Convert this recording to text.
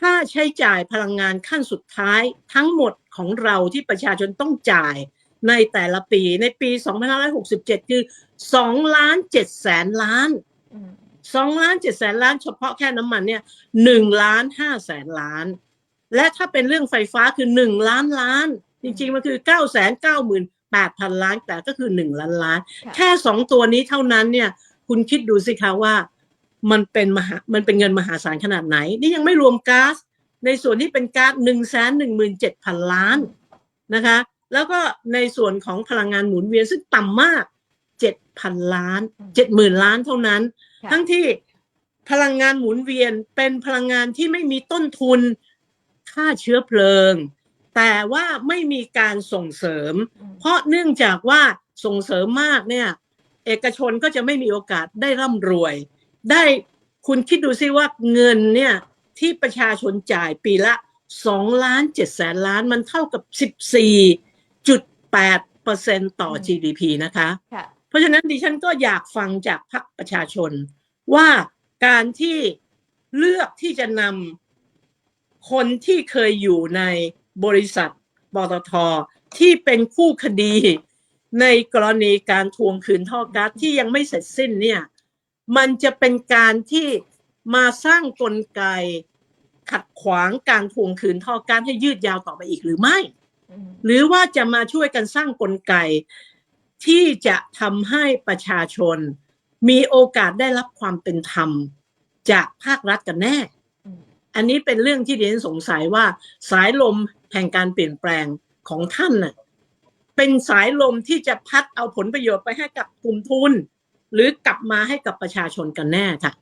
ค่าใช้จ่ายพลังงานขั้นสุดท้ายทั้งหมดของเราที่ประชาชนต้องจ่ายในแต่ละปีในปี2567 คือ2ล้าน7แสนล้านอืม2ล้าน7แสนล้านเฉพาะแค่น้ำมันเนี่ย1ล้าน5แสนล้าน และถ้าเป็นเรื่องไฟฟ้าคือ 1 ล้านล้าน จริงๆ มันคือ 9 9 8 0 0 0 ล้านแต่ก็คือ 1 ล้านล้านค่ะแค่สองตัวนี้เท่านั้นเนี่ยคุณคิดดูสิคะว่า มันเป็นมหามันเป็นเงินมหาศาลขนาดไหน นี่ยังไม่รวมก๊าซในส่วนที่เป็นก๊าซหนึ่งแสนหนึ่งหมื่นเจ็ดพันล้านนะคะ แล้วก็ในส่วนของพลังงานหมุนเวียนซึ่งต่ำมากเจ็ดพันล้านเจ็ดหมื่นล้านเท่านั้นค่ะทั้งที่พลังงานหมุนเวียนเป็นพลังงานที่ไม่มีต้นทุนค่าเชื้อเพลิง แต่ว่าไม่มีการส่งเสริมอืมเพราะเนื่องจากว่าส่งเสริมมากเนี่ย เอกชนก็จะไม่มีโอกาสได้ร่ำรวย ได้คุณคิดดูซิว่าเงินเนี่ยที่ประชาชนจ่ายปีละ2ล้าน7แสนล้านมันเท่ากับ14.8เปอร์เซ็นต่อ GDP นะคะค่ะเพราะฉะนั้นดิฉันก็อยากฟังจากพรรคประชาชน ว่าการที่เลือกที่จะนำคนที่เคยอยู่ในบริษัทปตทที่เป็นคู่คดีในกรณีการทวงคืนท่อก๊าซที่ยังไม่เสร็จสิ้นเนี่ย มันจะเป็นการที่มาสร้างกลไก ขัดขวางการทวงคืนท่อก๊าซให้ยืดยาวต่อไปอีกหรือไม่อืมหรือว่าจะมาช่วยกันสร้างกลไก ที่จะทำให้ประชาชน มีโอกาสได้รับความเป็นธรรม จากภาครัฐกันแน่อืมอันนี้เป็นเรื่องที่ดิฉันสงสัยว่าสายลมแห่งการเปลี่ยนแปลงของท่านน่ะเป็นสายลมที่จะพัดเอาผลประโยชน์ไปให้กับกลุ่มทุน หรือกลับมาให้กับประชาชนกันแน่ค่ะ